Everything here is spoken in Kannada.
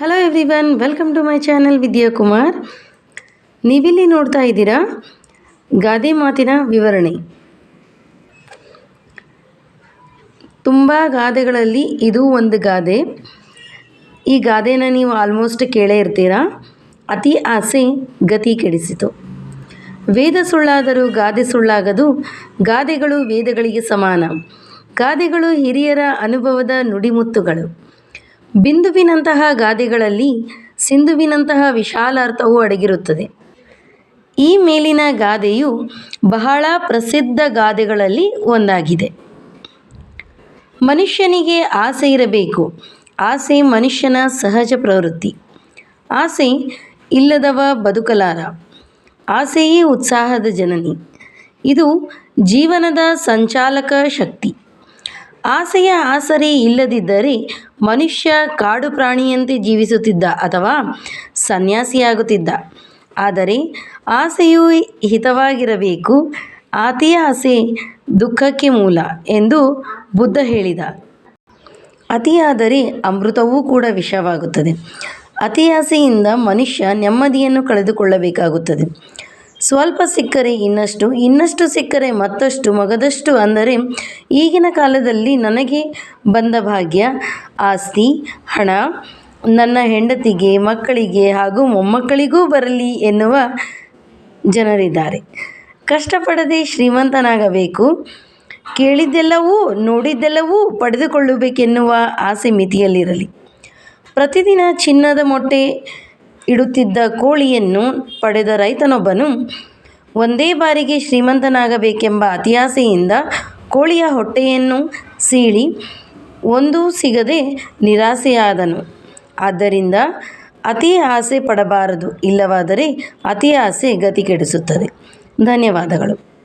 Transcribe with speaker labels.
Speaker 1: Hello everyone welcome to my channel Vidyakumar ನೀವಿಲ್ಲಿ ನೋಡ್ತಾ ಇದ್ದೀರಾ ಗಾದೆ ಮಾತಿನ ವಿವರಣೆ. ತುಂಬ ಗಾದೆಗಳಲ್ಲಿ ಇದು ಒಂದು ಗಾದೆ. ಈ ಗಾದೆನ ನೀವು ಆಲ್ಮೋಸ್ಟ್ ಕೇಳೇ ಇರ್ತೀರಾ? ಅತಿ ಆಸೆ ಗತಿ ಕೆಡಿಸಿತು. ವೇದ ಸುಳ್ಳಾದರೂ ಗಾದೆ ಸುಳ್ಳಾಗದು, ಗಾದೆಗಳು ವೇದಗಳಿಗೆ ಸಮಾನ. ಗಾದೆಗಳು ಹಿರಿಯರ ಅನುಭವದ ನುಡಿಮುತ್ತುಗಳು. ಬಿಂದುವಿನಂತಹ ಗಾದೆಗಳಲ್ಲಿ ಸಿಂಧುವಿನಂತಹ ವಿಶಾಲ ಅರ್ಥವು ಅಡಗಿರುತ್ತದೆ. ಈ ಮೇಲಿನ ಗಾದೆಯು ಬಹಳ ಪ್ರಸಿದ್ಧ ಗಾದೆಗಳಲ್ಲಿ ಒಂದಾಗಿದೆ. ಮನುಷ್ಯನಿಗೆ ಆಸೆ ಇರಬೇಕು. ಆಸೆ ಮನುಷ್ಯನ ಸಹಜ ಪ್ರವೃತ್ತಿ. ಆಸೆ ಇಲ್ಲದವ ಬದುಕಲಾರ. ಆಸೆಯೇ ಉತ್ಸಾಹದ ಜನನಿ. ಇದು ಜೀವನದ ಸಂಚಾಲಕ ಶಕ್ತಿ. ಆಸೆಯ ಆಸರಿ ಇಲ್ಲದಿದ್ದರೆ ಮನುಷ್ಯ ಕಾಡು ಪ್ರಾಣಿಯಂತೆ ಜೀವಿಸುತ್ತಿದ್ದ ಅಥವಾ ಸನ್ಯಾಸಿಯಾಗುತ್ತಿದ್ದ. ಆದರೆ ಆಸೆಯು ಹಿತವಾಗಿರಬೇಕು. ಆತೆಯ ಆಸೆ ದುಃಖಕ್ಕೆ ಮೂಲ ಎಂದು ಬುದ್ಧ ಹೇಳಿದ. ಅತಿಯಾದರೆ ಅಮೃತವೂ ಕೂಡ ವಿಷವಾಗುತ್ತದೆ. ಅತಿಯಾಸೆಯಿಂದ ಮನುಷ್ಯ ನೆಮ್ಮದಿಯನ್ನು ಕಳೆದುಕೊಳ್ಳಬೇಕಾಗುತ್ತದೆ. ಸ್ವಲ್ಪ ಸಿಕ್ಕರೆ ಇನ್ನಷ್ಟು ಇನ್ನಷ್ಟು ಸಿಕ್ಕರೆ ಮತ್ತಷ್ಟು, ಮಗದಷ್ಟು ಅಂದರೆ ಈಗಿನ ಕಾಲದಲ್ಲಿ ನನಗೆ ಬಂದ ಭಾಗ್ಯ ಆಸ್ತಿ, ಹಣ, ನನ್ನ ಹೆಂಡತಿಗೆ, ಮಕ್ಕಳಿಗೆ ಹಾಗೂ ಮೊಮ್ಮಕ್ಕಳಿಗೂ ಬರಲಿ ಎನ್ನುವ ಜನರಿದ್ದಾರೆ. ಕಷ್ಟಪಡದೆ ಶ್ರೀಮಂತನಾಗಬೇಕು, ಕೇಳಿದ್ದೆಲ್ಲವೂ, ನೋಡಿದ್ದೆಲ್ಲವೂ ಪಡೆದುಕೊಳ್ಳಬೇಕೆನ್ನುವ ಆಸೆ ಮಿತಿಯಲ್ಲಿರಲಿ. ಪ್ರತಿದಿನ ಚಿನ್ನದ ಮೊಟ್ಟೆ ಇಡುತ್ತಿದ್ದ ಕೋಳಿಯನ್ನು ಪಡೆದ ರೈತನೊಬ್ಬನು, ಒಂದೇ ಬಾರಿಗೆ ಶ್ರೀಮಂತನಾಗಬೇಕೆಂಬ ಅತಿಯಾಸೆಯಿಂದ ಕೋಳಿಯ ಹೊಟ್ಟೆಯನ್ನು ಸೀಳಿ ಒಂದೂ ಸಿಗದೆ ನಿರಾಸೆಯಾದನು. ಆದ್ದರಿಂದ ಅತಿ ಆಸೆ ಪಡಬಾರದು, ಇಲ್ಲವಾದರೆ ಅತಿ ಆಸೆ ಗತಿ ಕೆಡಿಸುತ್ತದೆ. ಧನ್ಯವಾದಗಳು.